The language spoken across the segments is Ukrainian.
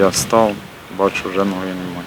Я став, бачу, вже ноги немає.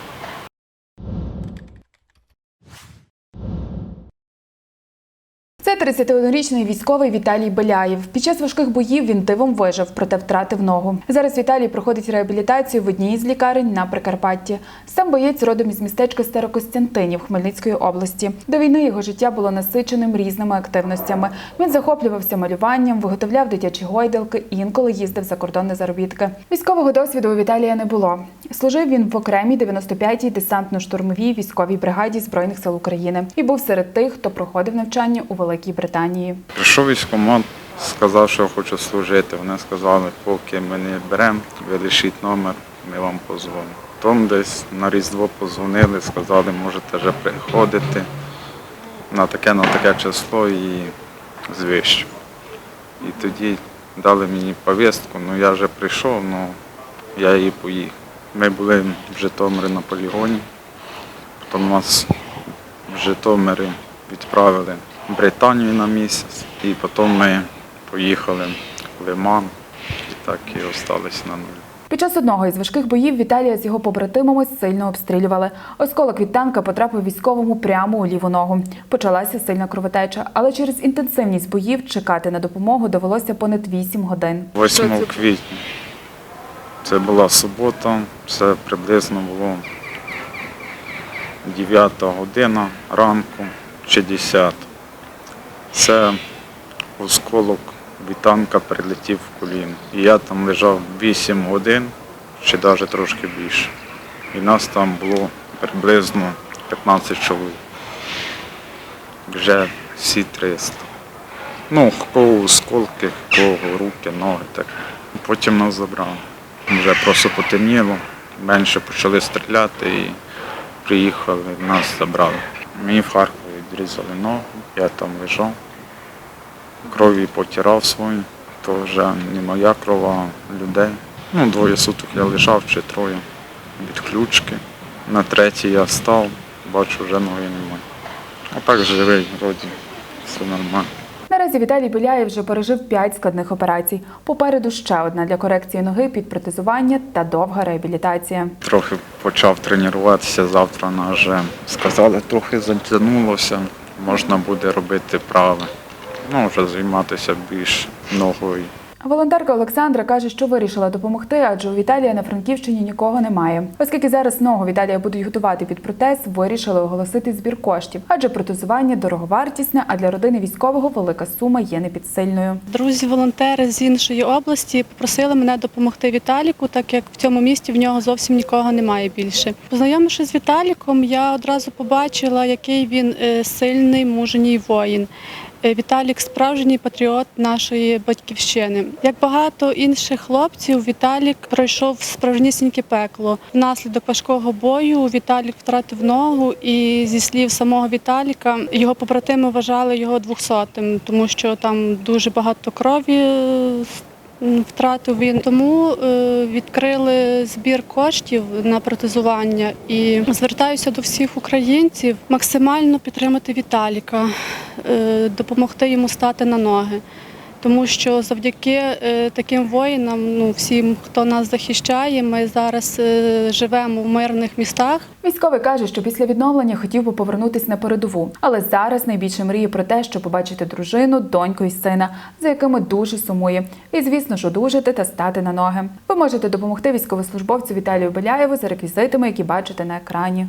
Це 31-річний військовий Віталій Беляєв. Під час важких боїв він дивом вижив, проте втратив ногу. Зараз Віталій проходить реабілітацію в одній із лікарень на Прикарпатті. Сам боєць родом із містечка Старокостянтинів Хмельницької області. До війни його життя було насиченим різними активностями. Він захоплювався малюванням, виготовляв дитячі гойдалки, інколи їздив за кордон на заробітки. Військового досвіду у Віталія не було. Служив він в окремій 95-й десантно-штурмовій військовій бригаді збройних сил України і був серед тих, хто проходив навчання у Великій Британії. Прийшов військкомат, сказав, що я хочу служити. Вони сказали, поки ми не беремо, ви лишіть номер, ми вам позвонимо. Потім десь на Різдво позвонили, сказали, можете вже приходити на таке, на таке число і звіщо. І тоді дали мені повістку, ну я вже прийшов, ну я і поїхав. Ми були в Житомирі на полігоні, потім нас в Житомирі відправили Британію на місяць, і потім ми поїхали в Лиман і так і остались на нулі. Під час одного із важких боїв Віталія з його побратимами сильно обстрілювали. Осколок від танка потрапив військовому прямо у ліву ногу. Почалася сильна кровотеча, але через інтенсивність боїв чекати на допомогу довелося понад 8 годин. 8 квітня. Це була субота, це приблизно було 9 година ранку чи 10. Це осколок від танка прилетів в коліно. І я там лежав 8 годин, чи навіть трошки більше. І нас там було приблизно 15 чоловік. Вже всі 300. Ну, кого осколки, кого руки, ноги. Так. Потім нас забрали. Вже просто потемніло, менше почали стріляти і приїхали, нас забрали. Мені в Харкові відрізали ногу, я там лежав, крові потирав свою, то вже не моя кров, а людей. Ну, двоє суток я лежав чи троє від ключки. На третій я став, бачу, вже ноги немає. А так живий, вроді, все нормально. Наразі Віталій Біляєв вже пережив 5 складних операцій. Попереду ще одна для корекції ноги під протезування та довга реабілітація. Трохи почав тренуватися завтра на вже сказали, трохи затягнулося, можна буде робити праве. Ну, вже займатися більш ногою. Волонтерка Олександра каже, що вирішила допомогти, адже у Віталія на Франківщині нікого немає. Оскільки зараз ногу Віталія будуть готувати під протез, вирішили оголосити збір коштів, адже протезування дороговартісне, а для родини військового велика сума є непідсильною. Друзі-волонтери з іншої області попросили мене допомогти Віталіку, так як в цьому місті в нього зовсім нікого немає більше. Познайомившись з Віталіком, я одразу побачила, який він е, сильний, мужній воїн. Е, Віталік справжній патріот нашої батьківщини. Як багато інших хлопців, Віталік пройшов справжнісіньке пекло. Внаслідок важкого бою Віталік втратив ногу, і зі слів самого Віталіка, його побратими вважали його двохсотим, тому що там дуже багато крові. Втратив він тому е, відкрили збір коштів на протезування і звертаюся до всіх українців максимально підтримати Віталіка, е, допомогти йому стати на ноги. Тому що завдяки е, таким воїнам, ну всім, хто нас захищає, ми зараз е, живемо в мирних містах. Військовий каже, що після відновлення хотів би повернутись на передову, але зараз найбільше мріє про те, щоб побачити дружину, доньку і сина, за якими дуже сумує. І звісно ж одужати та стати на ноги. Ви можете допомогти військовослужбовцю Віталію Беляєву за реквізитами, які бачите на екрані.